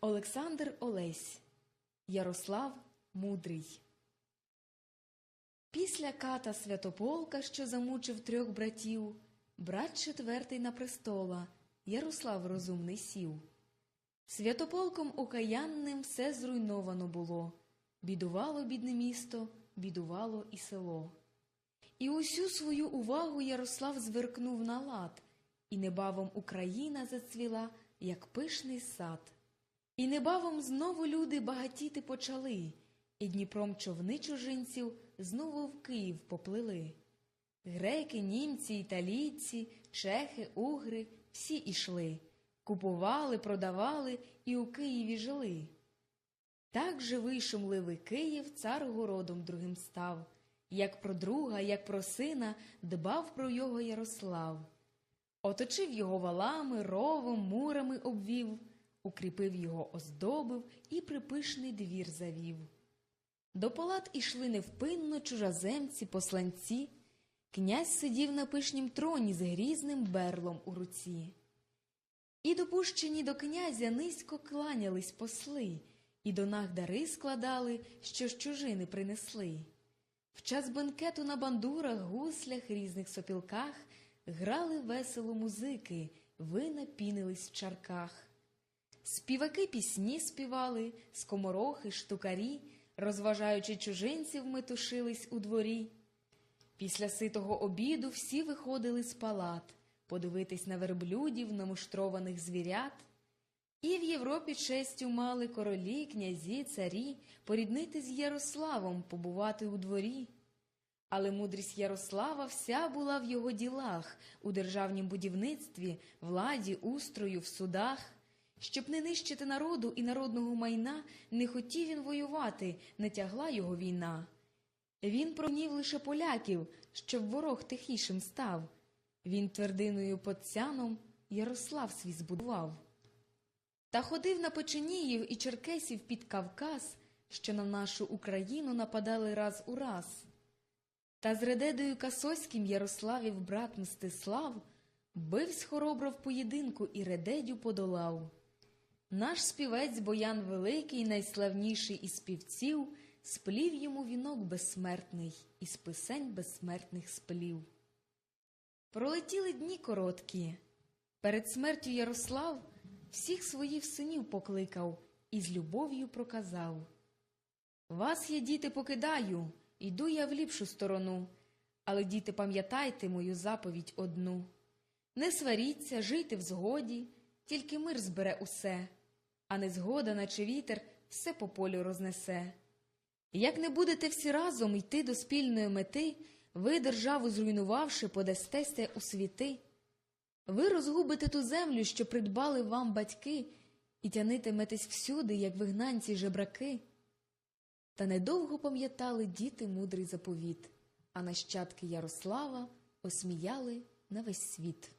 Олександр Олесь Ярослав Мудрий Після ката Святополка, що замучив трьох братів, брат четвертий на престола, Ярослав розумний сів. Святополком окаянним все зруйновано було, бідувало бідне місто, бідувало і село. І усю свою увагу Ярослав зверкнув на лад, і небавом Україна зацвіла, як пишний сад. І небавом знову люди багатіти почали, і Дніпром човни чужинців знову в Київ поплили. Греки, німці, італійці, чехи, угри всі ішли, купували, продавали і у Києві жили. Так живий шумливий Київ цар городом другим став, як про друга, як про сина дбав про його Ярослав. Оточив його валами, ровом, мурами обвів, укріпив його, оздобив і припишний двір завів. До палат ішли невпинно чужаземці, посланці. Князь сидів на пишнім троні з грізним берлом у руці. І допущені до князя низько кланялись посли, і до наг дари складали, що з чужини принесли. В час бенкету на бандурах, гуслях, різних сопілках грали весело музики, вина пінились в чарках. Співаки пісні співали, скоморохи, штукарі, розважаючи чужинців, метушились у дворі. Після ситого обіду всі виходили з палат подивитись на верблюдів, намуштрованих звірят. І в Європі честю мали королі, князі, царі поріднити з Ярославом, побувати у дворі. Але мудрість Ярослава вся була в його ділах, у державнім будівництві, владі, устрою, в судах. Щоб не нищити народу і народного майна, не хотів він воювати, не тягла його війна. Він пронів лише поляків, щоб ворог тихішим став. Він твердиною Потцяном Ярослав свій збудував. Та ходив на Печеніїв і Черкесів під Кавказ, що на нашу Україну нападали раз у раз. Та з Редедою Касоським Ярославів брат Мстислав бивсь хоробро в поєдинку і Редедю подолав. Наш співець Боян Великий, найславніший із співців, сплів йому вінок безсмертний із писень безсмертних сплів. Пролетіли дні короткі. Перед смертю Ярослав всіх своїх синів покликав і з любов'ю проказав Вас я, діти, покидаю, йду я в ліпшу сторону, але, діти, пам'ятайте мою заповідь одну. Не сваріться, жийте в згоді, тільки мир збере усе, а незгода, наче вітер, все по полю рознесе. Як не будете всі разом йти до спільної мети, ви, державу зруйнувавши, подастеся у світи. Ви розгубите ту землю, що придбали вам батьки, і тянитиметесь всюди, як вигнанці жебраки. Та недовго пам'ятали діти мудрий заповіт, а нащадки Ярослава осміяли на весь світ.